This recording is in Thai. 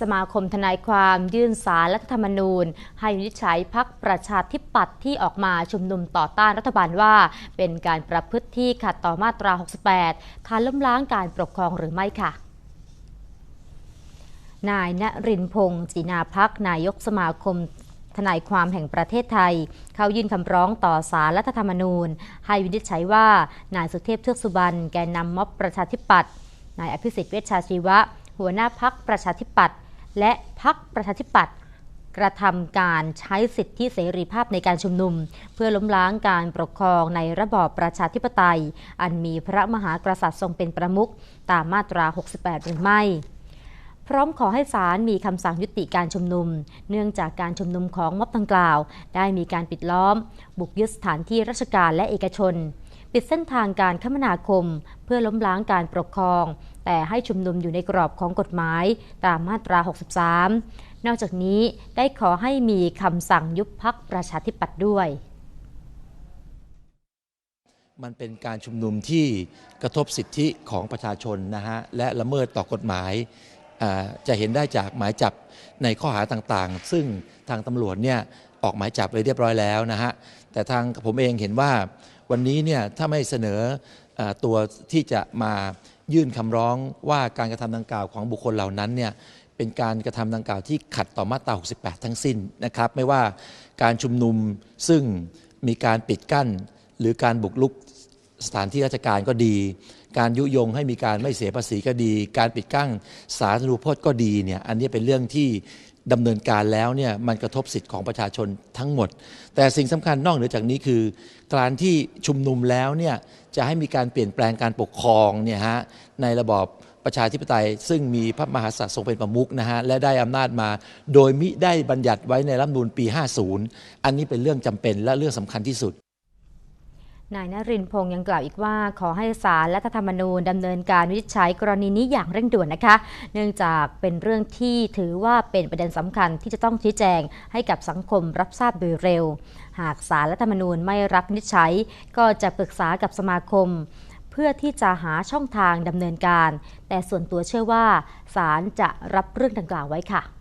สมาคมทนายความยื่นสารรัฐธรรมนูญ ให้วินิจฉัยพักประชาธิปัตย์ที่ออกมาชุมนุมต่อต้านรัฐบาลว่า เป็นการประพฤติที่ขัดต่อมาตรา 68การล้มล้างการปกครองหรือไม่ค่ะนายณรินพงศ์จีนาพักนายกสมาคมทนายความแห่งประเทศไทย เขายื่นคำร้องต่อสารรัฐธรรมนูญ ให้วินิจฉัยว่านายสุเทพเทือกสุบรรณแกนนำม็อบประชาธิปัตย์นายอภิสิทธิ์เวชชาชีวะ หัวหน้าพักประชาธิปัตย์ และพักประชาธิปัตย์กระทำการใช้สิทธิเสรีภาพในการชุมนุม เพื่อล้มล้างการปกครองในระบอบประชาธิปไตย อันมีพระมหากษัตริย์ทรงเป็นประมุขตามมาตรา 68 หรือไม่พร้อมขอให้ศาลมีคำสั่งยุติการชุมนุม เนื่องจากการชุมนุมของม็อบดังกล่าว ได้มีการปิดล้อม บุกยึดสถานที่ราชการและเอกชน ปิดเส้นทางการคมนาคม เพื่อล้มล้างการปกครอง แต่ให้ชุมนุมอยู่ในกรอบของกฎหมายตามมาตรา 63 นอกจากนี้ได้ขอให้มีคำสั่งยุบพักประชาธิปัตย์ด้วย มันเป็นการชุมนุมที่กระทบสิทธิของประชาชนนะฮะและละเมิดต่อกฎหมายจะเห็นได้จากหมายจับในข้อหาต่างๆ ซึ่งทางตำรวจเนี่ย ออกหมายจับไปเรียบร้อยแล้วนะฮะแต่ทางผมเองเห็นว่าวันนี้เนี่ยถ้าไม่เสนออตัวที่จะมายื่นคำร้องว่าการกระทำดังกล่าวของบุคคลเหล่านั้นเนี่ยเป็นการกระทำดังกล่าวที่ขัดต่อมาตรา 68 ทั้งสิ้นนะครับ ไม่ว่าการชุมนุมซึ่งมีการปิดกั้น หรือการบุกรุกสถานที่ราชการก็ดี การยุยงให้มีการไม่เสียภาษีก็ดี การปิดกั้นสาธารณูปโภคก็ดีเนี่ยอันนี้เป็นเรื่องที่ ดำเนินการแล้วเนี่ยมันกระทบสิทธิ์ของประชาชนทั้งหมด แต่สิ่งสำคัญนอกเหนือจากนี้คือ การที่ชุมนุมแล้วเนี่ยจะให้มีการเปลี่ยนแปลงการปกครองเนี่ยฮะในระบอบประชาธิปไตย ซึ่งมีพระมหากษัตริย์ทรงเป็นประมุขนะฮะและได้อำนาจมา โดยมิได้บัญญัติไว้ในรัฐธรรมนูญปี 50 อันนี้เป็นเรื่องจำเป็นและเรื่องสำคัญที่สุด นายนรินทร์พงศ์ยังกล่าวอีกว่า ขอให้ศาลและรัฐธรรมนูญดำเนินการวินิจฉัยกรณีนี้อย่างเร่งด่วนนะคะ เนื่องจากเป็นเรื่องที่ถือว่าเป็นประเด็นสำคัญที่จะต้องชี้แจงให้กับสังคมรับทราบโดยเร็ว หากศาลรัฐธรรมนูญไม่รับวินิจฉัย ก็จะปรึกษากับสมาคม เพื่อที่จะหาช่องทางดำเนินการ แต่ส่วนตัวเชื่อว่าศาลจะรับเรื่องดังกล่าวไว้ค่ะ